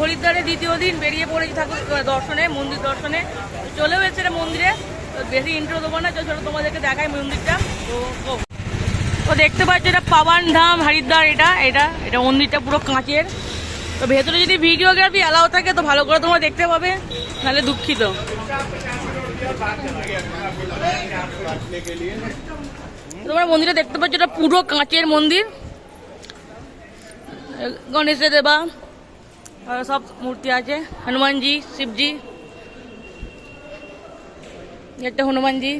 হরিদ্বারে দ্বিতীয় দিন বেরিয়ে পড়েছি ঠাকুর দর্শনে, মন্দির দর্শনে। চলেও এসেছে মন্দিরে। বেশি ইন্ট্রো দেবো না, চলো তোমাদেরকে দেখাই মন্দিরটা। তো তো দেখতে পাচ্ছ এটা পাবান ধাম, হরিদ্বার এটা এটা এটা মন্দিরটা পুরো কাঁচের। তো ভেতরে যদি ভিডিওগ্রাফি অ্যালাউ থাকে, তো ভালো করে তোমরা দেখতে পাবে, নাহলে দুঃখিত। তোমরা মন্দিরে দেখতে পাচ্ছ এটা পুরো কাঁচের মন্দির। গণেশ দেবা। সব মূর্তি আছে হনুমানজি শিবজি একটা হনুমানজি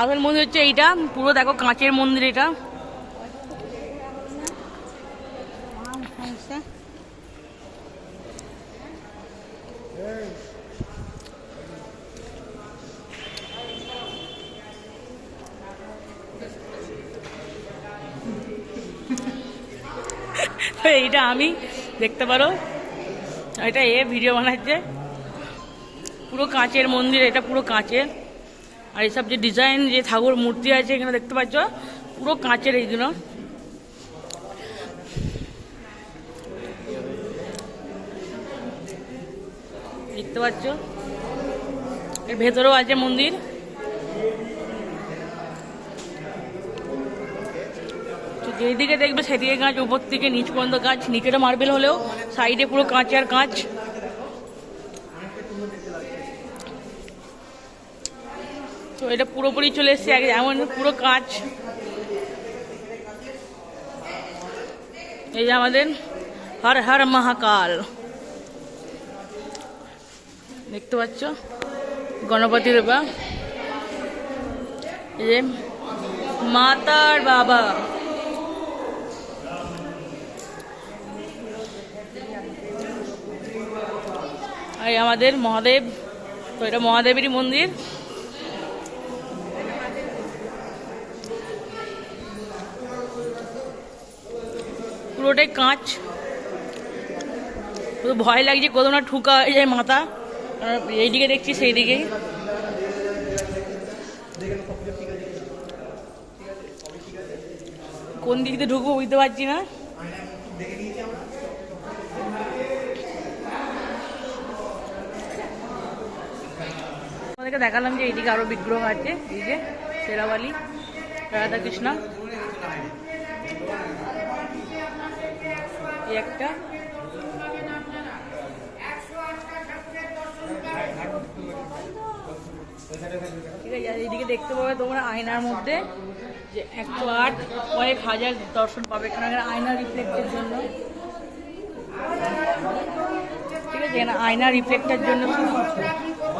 আসল মন্দির হচ্ছে এইটা পুরো দেখো কাঁচের মন্দির এটা তো এইটা আমি দেখতে পারো। এটা এ ভিডিও বানাচ্ছে। পুরো কাঁচের মন্দির, এটা পুরো কাঁচের আর এইসব যে ডিজাইন যে ঠাকুর মূর্তি আছে, এখানে দেখতে পাচ্ছ? পুরো কাঁচের এইগুলো দেখতে পাচ্ছ? এর ভেতরেও আছে মন্দির। যেদিকে দেখবে সেদিকে গাছ উপর থেকে নিচ পর্যন্ত গাছ নিচেটা মার্বেল হলেও সাইডে পুরো কাঁচ আর কাঁচ। তো এটা পুরোপুরি চলে এসছে এমন পুরো কাঁচ। এই যে আমাদের হর হর মহাকাল। দেখতে পাচ্ছ? গণপতি দেবা এই যে মাতার বাবা। আর আমাদের মহাদেব তো এটা মহাদেবেরই মন্দির। পুরোটাই কাঁচ। শুধু ভয় লাগছে কোথাও না ঠুকা হয়ে যায় মাথা। এইদিকে দেখছি সেই দিকেই কোন দিক দিয়ে ঢুকবো বুঝতে পারছি না। আমাদেরকে দেখালাম যে এইদিকে আরও বিগ্রহ আছে, এই যে শেরাওয়ালি, রাধাকৃষ্ণ। একটা। ঠিক আছে এইদিকে দেখতে পাবে তোমরা আয়নার মধ্যে, যে একশো আট কয়েক হাজার দর্শন পাবে কারণ আয়না রিফ্লেক্টের জন্য। ঠিক আছে আয়না রিফ্লেক্টের জন্য শুধু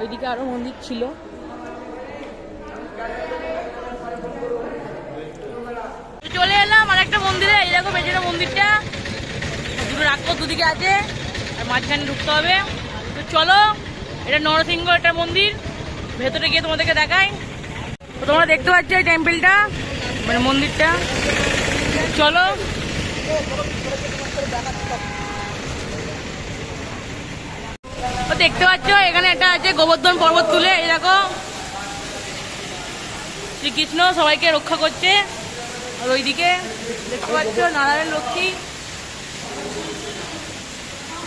ওইদিকে আরও মন্দির ছিল। চলে এলাম আর একটা মন্দিরে, এই দেখো পেছনে মন্দিরটা। দুটো রাখব দুদিকে আছে, আর মাঝখানে ঢুকতে হবে। তো চলো, এটা নরসিংহ একটা মন্দির। ভেতরে গিয়ে তোমাদেরকে দেখাই। তো তোমরা দেখতে পাচ্ছ এই টেম্পলটা মানে মন্দিরটা। চলো। দেখতে পাচ্ছ, এখানে একটা আছে গোবর্ধন পর্বত তুলে দেখো। শ্রীকৃষ্ণ সবাইকে রক্ষা করছে। আর ওইদিকে দেখতে পাচ্ছ, নারায়ণ লক্ষ্মী।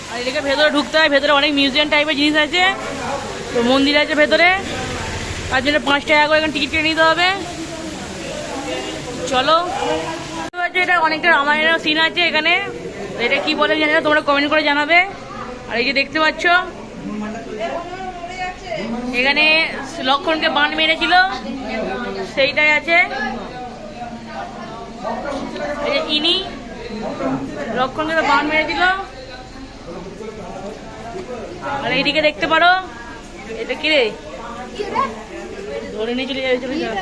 আর এদিকে ভেতরে ঢুকতে হয়, ভেতরে অনেক মিউজিয়াম টাইপের জিনিস আছে। তো মন্দির আছে ভেতরে। তার জন্য পাঁচ টাকা করে এখানে টিকিট কেটে নিতে হবে। চলো। এটা অনেকটা রামায়ণের সিন আছে এখানে। এটা কি বলে জানি তোমরা কমেন্ট করে জানাবে। আর এই যে দেখতে পাচ্ছ এখানে লক্ষণকে বান মেরেছিল সেইটাই আছে। এই ইনি লক্ষণকে তো বান মেরেছিল। আর এইদিকে দেখতে পারো এটা কি রে? ধরে নিয়ে চলে যাবে চলে যাবে।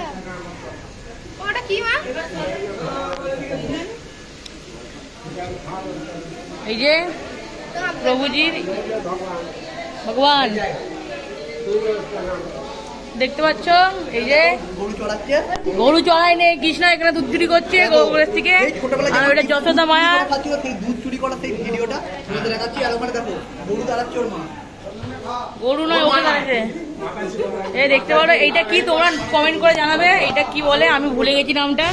ওটা কি মা? এই যে প্রভুজির ভগবান। দেখতে পাচ্ছ? এই যে গরু চড়াচ্ছে গরু চড়াই নেই কৃষ্ণ এখানে দুধ চুরি করছে গরুগুলোর থেকে। আর ওইটা যশোদা মায়া। দুধ চুরি করা সেই ভিডিওটা দেখাচ্ছি। আর ওখানে দেখো গরু দাঁড়াচ্ছে ওর মা। গরু নয় ওখানে আছে এই দেখতে পারো এইটা কি তোমরা কমেন্ট করে জানাবে? এটা কি বলে? আমি ভুলে গেছি নামটা।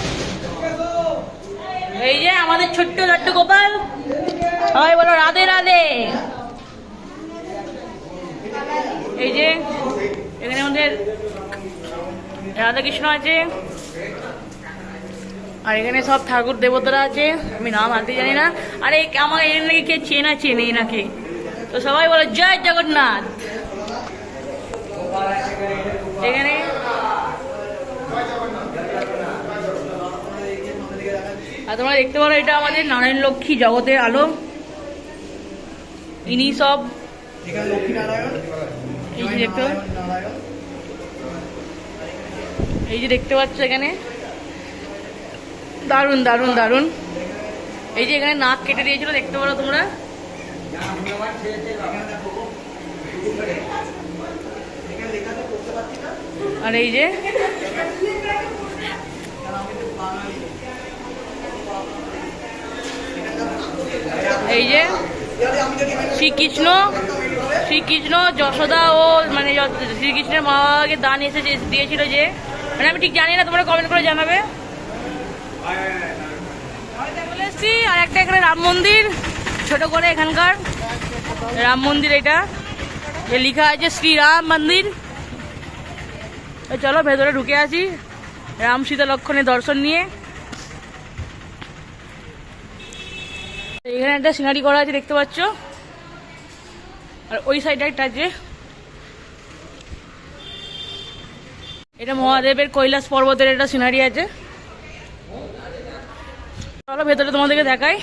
এই যে আমাদের ছোট্ট ছোট্ট গোপাল। সবাই বলো রাধে রাধে। এই যে, এখানে আমাদের রাধাকৃষ্ণ আছে, আর এখানে সব ঠাকুর দেবতারা আছে, আমি নাম আনতে জানি না। আরে আমার এখানে নাকি কে চেনা চেনে নাকি? তো সবাই বলে, জয় জগন্নাথ। এখানে আর তোমরা দেখতে পারো, এটা আমাদের নারায়ণ লক্ষ্মী জগতের আলো। ইনি সব এখানে লক্ষ্মীনারায়ণ এই যে দেখতে এই যে দেখতে পাচ্ছ এখানে। দারুণ দারুণ দারুণ। এই যে এখানে নাক কেটে দিয়েছিল, দেখতে পারো তোমরা। আর এই যে এই যে শ্রীকৃষ্ণ শ্রীকৃষ্ণ, যশোদা ও মানে শ্রীকৃষ্ণের মা বাবাকে দান এসে দিয়েছিল যে মানে আমি ঠিক জানি না, তোমরা কমেন্ট করে জানাবে। আর একটা এখানে রাম মন্দির, ছোট করে এখানকার। রাম মন্দির এটা, যে লেখা আছে শ্রীরাম মন্দির। চলো ভেতরে ঢুকে আছি রাম সীতা লক্ষণের দর্শন নিয়ে। এখানে একটা সিনারি করা আছে, দেখতে পাচ্ছ? আর ওই সাইডে একটা আছে এটা মহাদেবের কৈলাস পর্বতের একটা সিনারি আছে। চলো ভেতরে তোমাদেরকে দেখাই।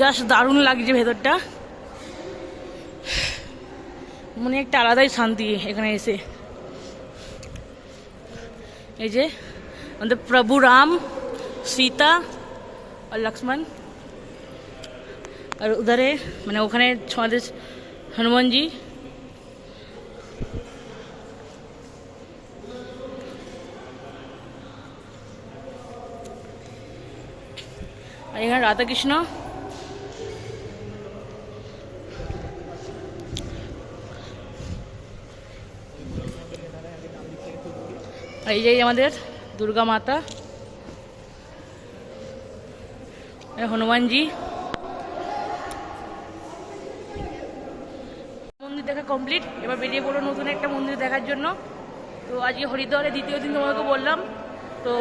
জাস্ট দারুণ লাগছে ভেতরটা। মনে একটা আলাদাই শান্তি এখানে এসে। এই যে আমাদের প্রভু রাম, সীতা আর লক্ষ্মণ। আর উধারে মানে ওখানে আমাদের হনুমানজি আর এখানে রাধাকৃষ্ণ আর এই যে আমাদের দুর্গা মাতা আর হনুমানজি মন্দির দেখা কমপ্লিট এবার বেরিয়ে পড়ল নতুন একটা মন্দির দেখার জন্য। তো আজকে হরিদ্বারে দ্বিতীয় দিন তোমাকে বললাম। তো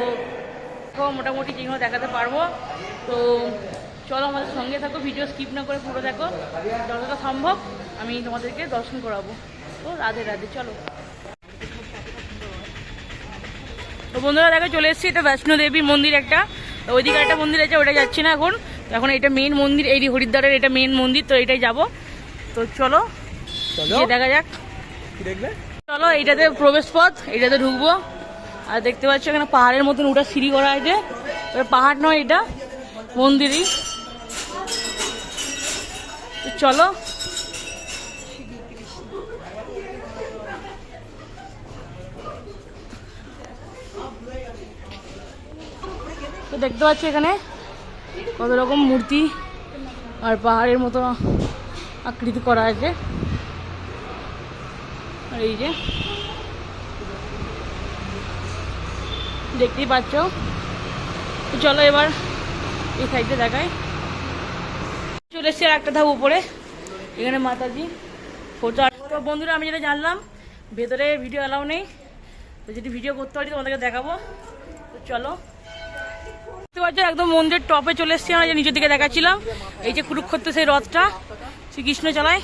মোটামুটি যেগুলো দেখাতে পারব। তো চলো আমাদের সঙ্গে থাকো, ভিডিও স্কিপ না করে পুরো দেখো। যতটা সম্ভব আমি তোমাদেরকে দর্শন করাবো। তো রাধে রাধে, চলো। তো বন্ধুরা, দেখো, চলে এসেছি। এটা বৈষ্ণো দেবীর মন্দির একটা। ওইদিকে একটা মন্দির আছে, ওটা যাচ্ছি না এখন। এখন এটা মেন মন্দির, এই হরিদ্বারের এটা মেন মন্দির, তো এটাই যাব। তো চলো। গিয়ে দেখা যাক। চলো এইটাতে প্রবেশ পথ এইটাতে ঢুকবো। আর দেখতে পাচ্ছ এখানে পাহাড়ের মতন ওটা সিঁড়ি করা আছে। পাহাড় নয় এটা মন্দিরই। চলো। তো দেখতে পাচ্ছ এখানে কত রকম মূর্তি আর পাহাড়ের মতো আকৃতি করা আছে। এই যে। দেখতেই পাচ্ছ? চলো এবার এই সাইডে দেখাই। চলে এসছি আর একটা ধাপ উপরে। এখানে মাতাজি ফটো তো বন্ধুরা, আমি যেটা জানলাম, ভেতরে ভিডিও অ্যালাউ নেই। তো যদি ভিডিও করতে পারি, তোমাদেরকে দেখাবো। তো চলো। দেখতে পাচ্ছ, একদম মন্দির টপে চলে এসছি আমরা, যে নিচের দিকে দেখাচ্ছিলাম। এই যে কুরুক্ষেত্র, সেই রথটা। শ্রীকৃষ্ণ চালায়।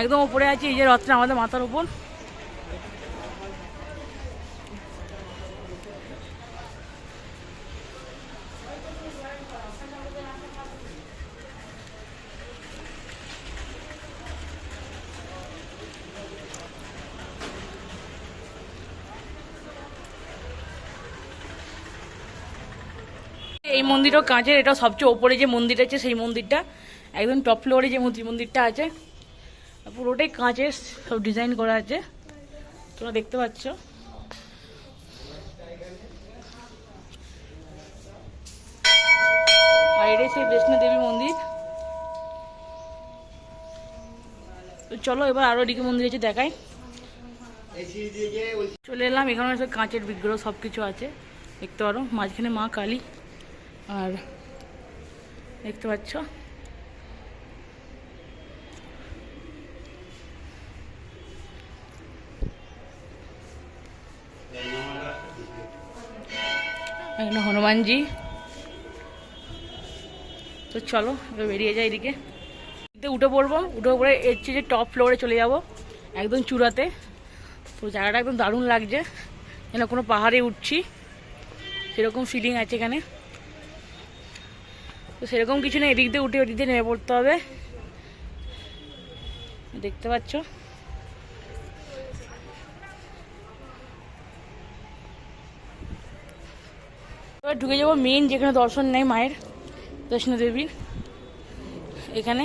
একদম উপরে আছে এই যে রথটা আমাদের মাথার উপর। মন্দিরও কাঁচের, এটা সবচেয়ে ওপরে যে মন্দির আছে সেই মন্দিরটা, একদম টপ ফ্লোরে যে মন্দির, মন্দিরটা আছে। পুরোটাই কাঁচের, সব ডিজাইন করা আছে। তোমরা দেখতে পাচ্ছ। সেই মন্দির। তো চলো এবার আরও এদিকে মন্দির আছে দেখাই। চলে এলাম, এখানে সব কাঁচের বিগ্রহ সব কিছু আছে। দেখতে পারো, মাঝখানে মা কালী। আর দেখতে পাচ্ছ? এখানে হনুমানজি। তো চলো, এবার বেরিয়ে যাই এদিকে। উঠে পড়ব, উঠে পড়ে এর যে টপ ফ্লোরে চলে যাব, একদম চূড়াতে। তো জায়গাটা একদম দারুণ লাগছে, যেন কোনো পাহাড়ে উঠছি, সেরকম ফিলিং আছে এখানে। তো সেরকম কিছু নেই, এদিক দিয়ে উঠে ওদিক দিয়ে নেমে পড়তে হবে। দেখতে পাচ্ছ? এবার ঢুকে যাব মেন যেখানে দর্শন নেই মায়ের দেবীর এখানে।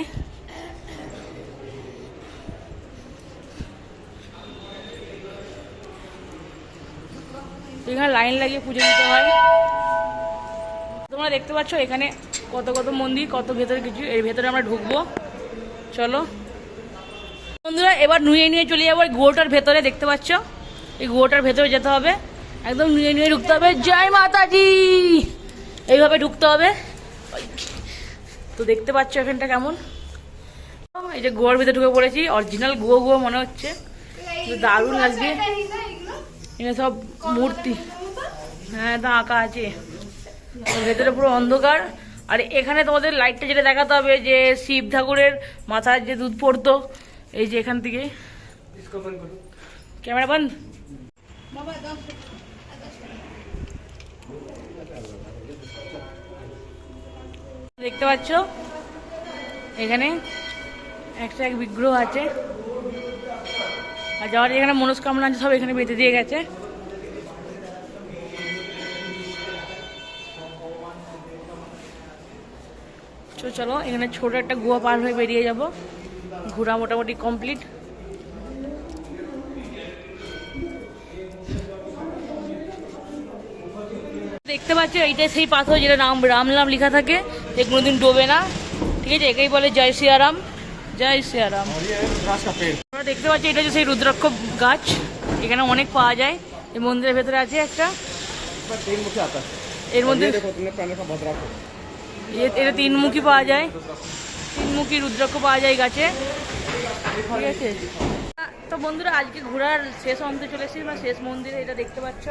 এখানে লাইন লাগিয়ে পুজো দিতে হয়। তোমরা দেখতে পাচ্ছ এখানে কত কত মন্দির, কত ভেতরে কিছু, এর ভেতরে আমরা ঢুকবো। চলো। বন্ধুরা, এবার নুয়ে নিয়ে চলে যাব, এই গুয়োটার ভেতরে, দেখতে পাচ্ছ? এই গুয়োটার ভেতরে যেতে হবে। একদম নুয়ে নিয়ে ঢুকতে হবে। জয় মাতাজি! এইভাবে ঢুকতে হবে। তো দেখতে পাচ্ছ এখানটা কেমন? এই যে গোয়ার ভিতরে ঢুকে পড়েছি, অরিজিনাল গুয়ো গুয়ো মনে হচ্ছে। দারুণ লাগছে। এখানে সব মূর্তি। হ্যাঁ তো আঁকা আছে। ভেতরে পুরো অন্ধকার। আর এখানে তোমাদের লাইটটা যেটা দেখাতে হবে যে শিব ঠাকুরের মাথার যে দুধ পড়তো এই যে এখান থেকে। ক্যামেরা বন্ধ। দেখতে পাচ্ছ? এখানে একটা এক বিগ্রহ আছে। আর যাওয়ার এখানে মনস্কামনা আছে সব এখানে বেঁধে দিয়ে গেছে। তো চলো এখানে ছোট একটা গুয়া পার হয়ে বেরিয়ে যাব। ঘোরা মোটামুটি কমপ্লিট দেখতে পাচ্ছ এইটাই সেই পাথর যেটা রাম রাম নাম লেখা থাকে যে কোনোদিন ডোবে না। ঠিক আছে একেই বলে জয় সিয়ারাম। জয় সিয়ারাম। আমরা দেখতে পাচ্ছি এটা হচ্ছে সেই রুদ্রাক্ষ গাছ। এখানে অনেক পাওয়া যায়। এই মন্দিরের ভেতরে আছে একটা। এর মধ্যে এটা তিনমুখী পাওয়া যায়। তিনমুখী রুদ্রাক্ষ পাওয়া যায় গাছে। ঠিক আছে? তো বন্ধুরা, আজকে ঘোরার শেষ অন্তে চলে এসেছি, বা শেষ মন্দিরে এটা দেখতে পাচ্ছ।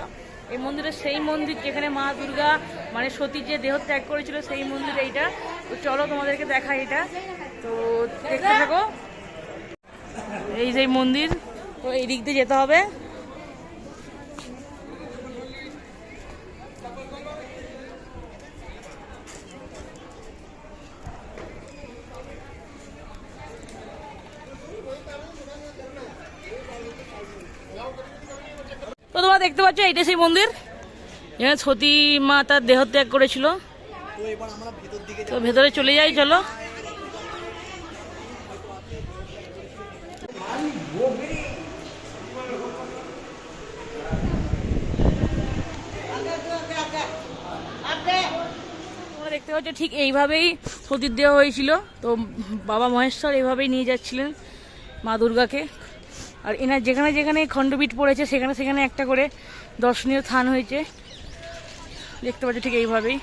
এই মন্দিরের সেই মন্দির যেখানে মা দুর্গা মানে সতী যে দেহ ত্যাগ করেছিল, সেই মন্দির এইটা। তো চলো তোমাদেরকে দেখা এটা। তো দেখতে থাকো। এই যে মন্দির, তো এই দিক দিয়ে যেতে হবে। দেখতে পাচ্ছ এইটা সেই মন্দির। এখানে সতী মা তার দেহ ত্যাগ করেছিল। তো ভেতর চলে যাই, চলো। দেখতে পাচ্ছ, ঠিক এইভাবেই সতীর দেওয়া হয়েছিল। তো বাবা মহেশ্বর এইভাবেই নিয়ে যাচ্ছিলেন মা দুর্গাকে। আর এনার যেখানে যেখানে খণ্ডপীঠ পড়েছে, সেখানে সেখানে একটা করে দর্শনীয় স্থান হয়েছে। দেখতে পাচ্ছ ঠিক এইভাবেই।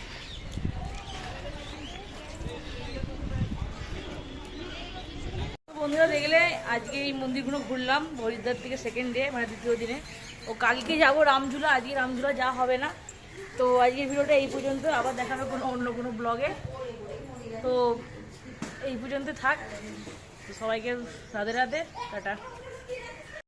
বন্ধুরা, দেখলে আজকে এই মন্দিরগুলো ঘুরলাম হরিদ্বার থেকে সেকেন্ড ডে মানে দ্বিতীয় দিনে। ও কালকে যাব রামঝুলা, আজকে রামঝুলা যা হবে না। তো আজকের ভিডিওটা এই পর্যন্ত, আবার দেখাবে কোনো অন্য কোনো ব্লগে তো এই পর্যন্ত থাক। সবাইকে রাধে রাধে, টাটা।